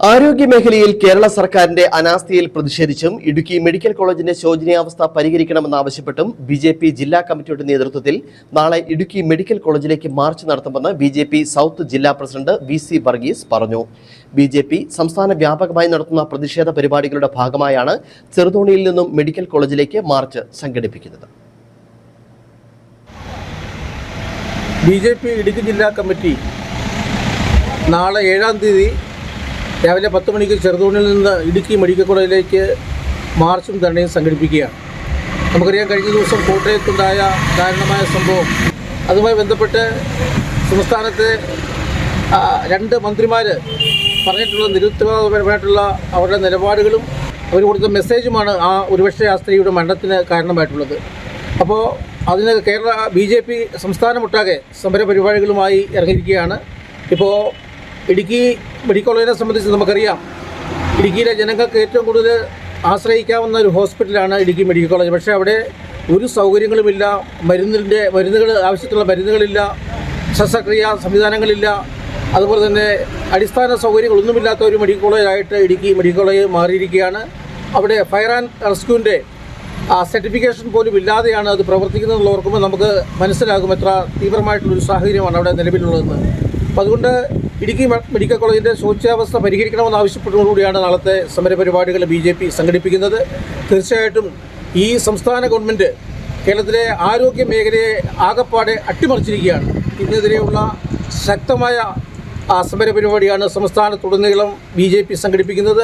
ആരോഗ്യമേഖലയിൽ കേരള സർക്കാരിന്റെ അനാസ്ഥയിൽ പ്രതിഷേധിച്ചും ഇടുക്കി മെഡിക്കൽ കോളേജിന്റെ ശോചനീയാവസ്ഥ പരിഹരിക്കണമെന്നാവശ്യപ്പെട്ടും ബി ജെ പി ജില്ലാ കമ്മിറ്റിയുടെ നേതൃത്വത്തിൽ നാളെ ഇടുക്കി മെഡിക്കൽ കോളേജിലേക്ക് മാർച്ച് നടത്തുമെന്ന് ബി ജെ പി സൗത്ത് ജില്ലാ പ്രസിഡന്റ് വി സി വർഗീസ് പറഞ്ഞു. ബി ജെ പി സംസ്ഥാന വ്യാപകമായി നടത്തുന്ന പ്രതിഷേധ പരിപാടികളുടെ ഭാഗമായാണ് ചെറുതോണിയിൽ നിന്നും മെഡിക്കൽ കോളേജിലേക്ക് മാർച്ച് സംഘടിപ്പിക്കുന്നത്. ബി ജെ പി ഇടുക്കി ജില്ലാ കമ്മിറ്റി നാളെ ഏഴാം തീയതി രാവിലെ പത്ത് മണിക്ക് ചെറുതോണിൽ നിന്ന് ഇടുക്കി മെഡിക്കൽ കോളേജിലേക്ക് മാർച്ചും ധർണയും സംഘടിപ്പിക്കുകയാണ്. നമുക്കറിയാം കഴിഞ്ഞ ദിവസം കോട്ടയത്തുണ്ടായ ദാരുണമായ സംഭവം. അതുമായി ബന്ധപ്പെട്ട് സംസ്ഥാനത്തെ രണ്ട് മന്ത്രിമാർ പറഞ്ഞിട്ടുള്ള നിരുത്തരവാദപരമായിട്ടുള്ള അവരുടെ നിലപാടുകളും അവർ കൊടുത്ത മെസ്സേജുമാണ് ആ ഒരുപക്ഷെ ആ സ്ത്രീയുടെ മരണത്തിന് കാരണമായിട്ടുള്ളത്. അപ്പോൾ അതിന് കേരള ബി ജെ പി സംസ്ഥാനമൊട്ടാകെ സമര പരിപാടികളുമായി ഇറങ്ങിയിരിക്കുകയാണ്. ഇപ്പോൾ ഇടുക്കി മെഡിക്കൽ കോളേജിനെ സംബന്ധിച്ച് നമുക്കറിയാം. ഇടുക്കിയിലെ ജനങ്ങൾക്ക് ഏറ്റവും കൂടുതൽ ആശ്രയിക്കാവുന്ന ഒരു ഹോസ്പിറ്റലാണ് ഇടുക്കി മെഡിക്കൽ കോളേജ്. പക്ഷേ അവിടെ ഒരു സൗകര്യങ്ങളുമില്ല. മരുന്നിന്റെ മരുന്നുകൾ ആവശ്യത്തിലുള്ള മരുന്നുകളില്ല. ശസ്ത്രക്രിയ സംവിധാനങ്ങളില്ല. അതുപോലെ തന്നെ അടിസ്ഥാന സൗകര്യങ്ങളൊന്നുമില്ലാത്ത ഒരു മെഡിക്കൽ കോളേജായിട്ട് ഇടുക്കി മെഡിക്കൽ കോളേജ് മാറിയിരിക്കുകയാണ്. അവിടെ ഫയർ ആൻഡ് റെസ്ക്യൂവിന്റെ സർട്ടിഫിക്കേഷൻ പോലും ഇല്ലാതെയാണ് അത് പ്രവർത്തിക്കുന്നതെന്ന് ഓർക്കുമ്പോൾ നമുക്ക് മനസ്സിലാകും എത്ര തീവ്രമായിട്ടുള്ളൊരു സാഹചര്യമാണ് അവിടെ നിലവിലുള്ളതെന്ന്. അപ്പോൾ അതുകൊണ്ട് ഇടുക്കി മെഡിക്കൽ കോളേജിന്റെ ശോച്യാവസ്ഥ പരിഹരിക്കണമെന്ന് ആവശ്യപ്പെട്ടുകൊണ്ടുകൂടിയാണ് നാളത്തെ സമരപരിപാടികൾ ബി ജെ പി സംഘടിപ്പിക്കുന്നത്. തീർച്ചയായിട്ടും ഈ സംസ്ഥാന ഗവൺമെന്റ് കേരളത്തിലെ ആരോഗ്യ മേഖലയെ ആകപ്പാടെ അട്ടിമറിച്ചിരിക്കുകയാണ്. ഇതിനെതിരെയുള്ള ശക്തമായ സമരപരിപാടിയാണ് സംസ്ഥാനത്തുടനീളം ബി ജെ പി സംഘടിപ്പിക്കുന്നത്.